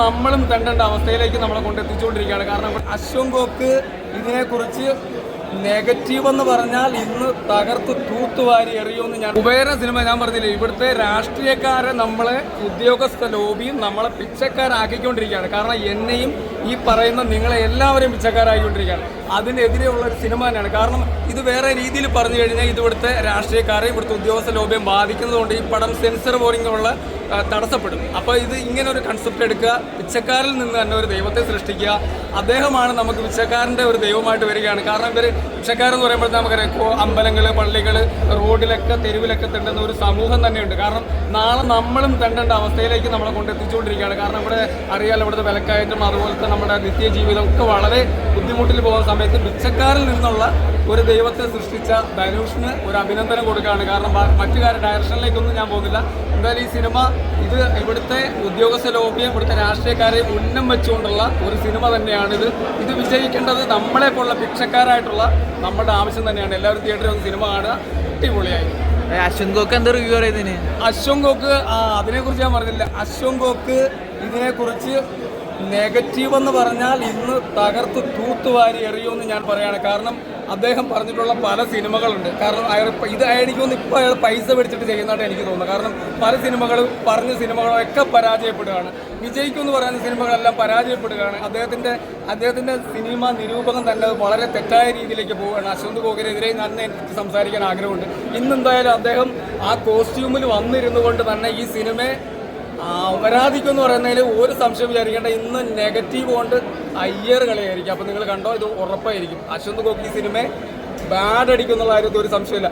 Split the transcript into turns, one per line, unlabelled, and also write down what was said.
നമ്മളും തെണ്ടേണ്ട അവസ്ഥയിലേക്ക് നമ്മളെ കൊണ്ടെത്തിച്ചുകൊണ്ടിരിക്കുകയാണ് കാരണം അശ്വം കോക്ക് ഇതിനെക്കുറിച്ച് നെഗറ്റീവ് എന്ന് പറഞ്ഞാൽ ഇന്ന് തകർത്ത് തൂത്തുവാരി എറിയുമെന്ന് ഞാൻ ഉപേര സിനിമ ഞാൻ പറഞ്ഞില്ലേ ഇവിടുത്തെ രാഷ്ട്രീയക്കാരെ നമ്മളെ ഉദ്യോഗസ്ഥ ലോബിയും നമ്മളെ പിച്ചക്കാരാക്കിക്കൊണ്ടിരിക്കുകയാണ്. കാരണം എന്നെയും ഈ പറയുന്ന നിങ്ങളെ എല്ലാവരെയും പിച്ചക്കാരാക്കിക്കൊണ്ടിരിക്കുകയാണ്. അതിനെതിരെയുള്ള ഒരു സിനിമ തന്നെയാണ് കാരണം ഇത് വേറെ രീതിയിൽ പറഞ്ഞു കഴിഞ്ഞാൽ ഇത് ഇവിടുത്തെ രാഷ്ട്രീയക്കാരെ ഇവിടുത്തെ ഉദ്യോഗസ്ഥ ലോഭ്യം ബാധിക്കുന്നതുകൊണ്ട് ഈ പടം സെൻസർ ബോറിങ്ങുള്ള തടസ്സപ്പെടും. അപ്പോൾ ഇത് ഇങ്ങനെ ഒരു കൺസെപ്റ്റ് എടുക്കുക പിച്ചക്കാരിൽ നിന്ന് തന്നെ ഒരു ദൈവത്തെ സൃഷ്ടിക്കുക അദ്ദേഹമാണ് നമുക്ക് പിച്ചക്കാരന്റെ ഒരു ദൈവമായിട്ട് വരികയാണ്. കാരണം ഇവർ പിച്ചക്കാരെന്ന് പറയുമ്പോൾ നമുക്കറിയാം അമ്പലങ്ങൾ പള്ളികൾ റോഡിലൊക്കെ തെരുവിലൊക്കെ തെണ്ടുന്ന ഒരു സമൂഹം തന്നെയുണ്ട്. കാരണം നാളെ നമ്മളും തെണ്ടേണ്ട അവസ്ഥയിലേക്ക് നമ്മളെ കൊണ്ടെത്തിച്ചുകൊണ്ടിരിക്കുകയാണ് കാരണം ഇവിടെ അറിയാലോ ഇവിടുത്തെ വിലക്കയറ്റം അതുപോലത്തെ നമ്മുടെ നിത്യജീവിതം ഒക്കെ വളരെ ബുദ്ധിമുട്ടിൽ പോകുന്ന സമയത്ത് പിച്ചക്കാരിൽ നിന്നുള്ള ഒരു ദൈവത്തെ സൃഷ്ടിച്ച ധനുഷിന് ഒരു അഭിനന്ദനം കൊടുക്കുകയാണ്. കാരണം മറ്റു ഡയറക്ഷനിലേക്കൊന്നും ഞാൻ പോകുന്നില്ല. എന്തായാലും ഈ സിനിമ ഇത് ഇവിടുത്തെ ഉദ്യോഗസ്ഥ ലോബിയും ഇവിടുത്തെ രാഷ്ട്രീയക്കാരെയും ഉന്നം വെച്ചുകൊണ്ടുള്ള ഒരു സിനിമ തന്നെയാണിത് ഇത്. വിജയിക്കേണ്ടത് നമ്മളെ പോലുള്ള ഭിക്ഷക്കാരായിട്ടുള്ള നമ്മുടെ ആവശ്യം തന്നെയാണ്. എല്ലാവരും തിയേറ്ററിൽ ഒന്ന് സിനിമ കാണുക. അടിപൊളിയായി.
അശ്വന്ത് ഗോക്ക് എന്താ റിവ്യൂ പറയുന്നതിന്?
അശ്വങ്കോക്ക് ആ അതിനെക്കുറിച്ച് ഞാൻ പറഞ്ഞില്ല. അശ്വൻ ഗോക്ക് ഇതിനെ കുറിച്ച് നെഗറ്റീവ് എന്ന് പറഞ്ഞാൽ ഇന്ന് തകർത്ത് തൂത്തുവാരി എറിയുമെന്ന് ഞാൻ പറയാണ്. കാരണം അദ്ദേഹം പറഞ്ഞിട്ടുള്ള പല സിനിമകളുണ്ട്. കാരണം അയാൾ ഇത് ഇപ്പോൾ അയാൾ പൈസ മേടിച്ചിട്ട് ചെയ്യുന്നതായിട്ട് എനിക്ക് തോന്നുന്നു. കാരണം പല സിനിമകളും പറഞ്ഞ സിനിമകളൊക്കെ പരാജയപ്പെടുകയാണ്. വിജയിക്കും എന്ന് പറയുന്ന സിനിമകളെല്ലാം പരാജയപ്പെടുകയാണ്. അദ്ദേഹത്തിന്റെ അദ്ദേഹത്തിന്റെ സിനിമ നിരൂപകം തന്നെ വളരെ തെറ്റായ രീതിയിലേക്ക് പോവുകയാണ്. അശ്വന്ത് ഗോഖിനെതിരെ ഞാൻ എനിക്ക് സംസാരിക്കാൻ ആഗ്രഹമുണ്ട്. ഇന്നെന്തായാലും അദ്ദേഹം ആ കോസ്റ്റ്യൂമിൽ വന്നിരുന്നു കൊണ്ട് തന്നെ ഈ സിനിമയെ ആ, അപരാധിക്കും എന്ന് പറയുന്നതിൽ ഒരു സംശയം വിചാരിക്കേണ്ട. ഇന്ന് നെഗറ്റീവ് കൊണ്ട് അയ്യർ കളിയായിരിക്കും. അപ്പോൾ നിങ്ങൾ കണ്ടോ ഇത് ഉറപ്പായിരിക്കും. അശ്വന്ത് ഗോപി സിനിമയെ ബാഡ് അടിക്കുന്നുള്ള കാര്യത്തിൽ ഒരു സംശയമില്ല.